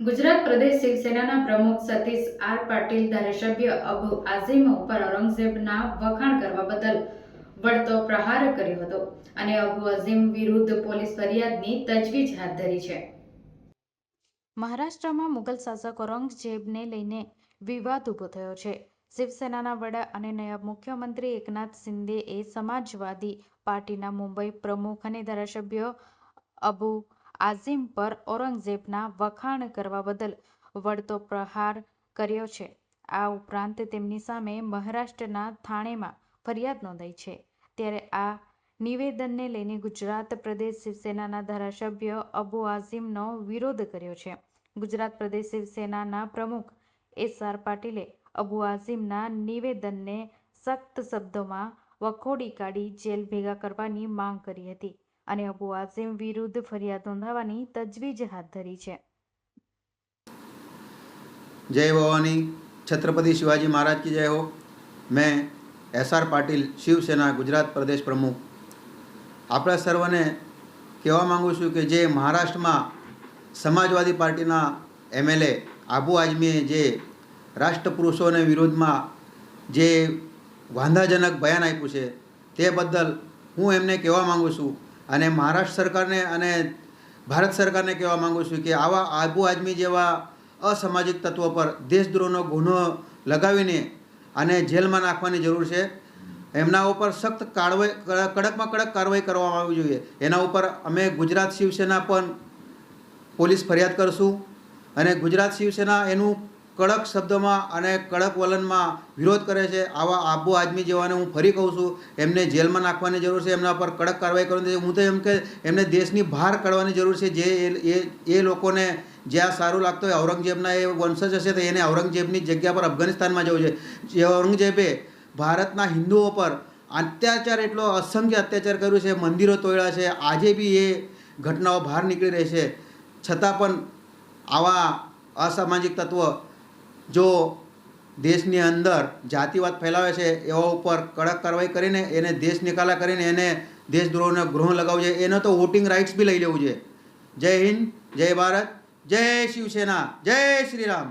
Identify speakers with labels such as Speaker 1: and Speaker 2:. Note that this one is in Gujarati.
Speaker 1: ગુજરાત પ્રદેશ શિવસેનાના પ્રમુખ સતીશ આર પાટીલ ધારાસભ્ય અબુ આઝીમ ઉપર ઔરંગઝેબના વખાણ કરવા બદલ વળતો પ્રહાર કર્યો હતો અને અબુ આઝીમ વિરુદ્ધ પોલીસ ફરિયાદની તજવીજ હાથ ધરી છે. મહારાષ્ટ્રમાં મુગલ શાસક ઔરંગઝેબને લઈને વિવાદ ઊભો થયો છે. શિવસેનાના વડા અને નાયબ મુખ્યમંત્રી એકનાથ શિંદેએ સમાજવાદી પાર્ટીના મુંબઈ પ્રમુખ અને ધારાસભ્ય અબુ આઝીમ પર ઔરંગઝેબના વખાણ કરવા બદલ વળતો પ્રહાર કર્યો છે. આ ઉપરાંત તેમની સામે મહારાષ્ટ્રના થાણેમાં ફરિયાદ નોંધાઈ છે. ત્યારે આ નિવેદનને લઈને ગુજરાત પ્રદેશ શિવસેનાના ધારાસભ્ય અબુ આઝીમનો વિરોધ કર્યો છે. ગુજરાત પ્રદેશ શિવસેનાના પ્રમુખ એસ આર પાટીલે અબુ આઝીમના નિવેદનને સખ્ત શબ્દોમાં વખોડી કાઢી જેલ ભેગા કરવાની માંગ કરી હતી. અને અબુ આઝિમ વિરુદ્ધ ફરિયાદ નોંધાવવાની તજવીજ હાથ ધરી છે.
Speaker 2: જય ભવાની. છત્રપતિ શિવાજી મહારાજ કી જય હો. મેં એસઆર પાટીલ, શિવસેના, ગુજરાત પ્રદેશ પ્રમુખ. આપણા સર્વને કહેવા માગું છું કે જે મહારાષ્ટ્રમાં સમાજવાદી પાર્ટીના એમએલએ આબુ આઝમીએ જે રાષ્ટ્રપુરુષોને વિરોધમાં જે વાંધાજનક બયાન આપ્યું છે, તે બદલ હું એમને કહેવા માગું છું અને મહારાષ્ટ્ર સરકારને અને ભારત સરકારને કહેવા માગું છું કે આવા આબુ આઝમી જેવા અસામાજિક તત્વો પર દેશદ્રોહનો ગુનો લગાવીને અને જેલમાં નાખવાની જરૂર છે. એમના ઉપર સખ્ત કારવાઈ કડકમાં કડક કાર્યવાહી કરવામાં આવવી જોઈએ. એના ઉપર અમે ગુજરાત શિવસેના પણ પોલીસ ફરિયાદ કરશું અને ગુજરાત શિવસેના એનું કડક શબ્દોમાં અને કડક વલણમાં વિરોધ કરે છે. આવા આબુ આદમી જેવાને હું ફરી કહું છું, એમને જેલમાં નાખવાની જરૂર છે, એમના પર કડક કાર્યવાહી કરવાની હું તો એમ કે એમને દેશની બહાર કાઢવાની જરૂર છે. જે એ એ લોકોને જ્યાં સારું લાગતું હોય, ઔરંગઝેબના એ વંશજ હશે તો એને ઔરંગઝેબની જગ્યા પર અફઘાનિસ્તાનમાં જવું છે જે ઔરંગઝેબે ભારતના હિન્દુઓ પર અત્યાચાર, એટલો અસંખ્ય અત્યાચાર કર્યું છે. મંદિરો તોડ્યા છે. આજે બી એ ઘટનાઓ બહાર નીકળી રહી છે. છતાં પણ આવા અસામાજિક તત્વો જો દેશની અંદર જાતિવાદ ફેલાવે છે એવા ઉપર કડક કાર્યવાહી કરીને એને દેશ નિકાલા કરીને એને દેશદ્રોહને ગૃહ લગાવવું જોઈએ એનો તો વોટિંગ રાઇટ્સ બી લઈ લેવું છે. જય હિન્દ, જય ભારત, જય શિવસેના, જય શ્રી રામ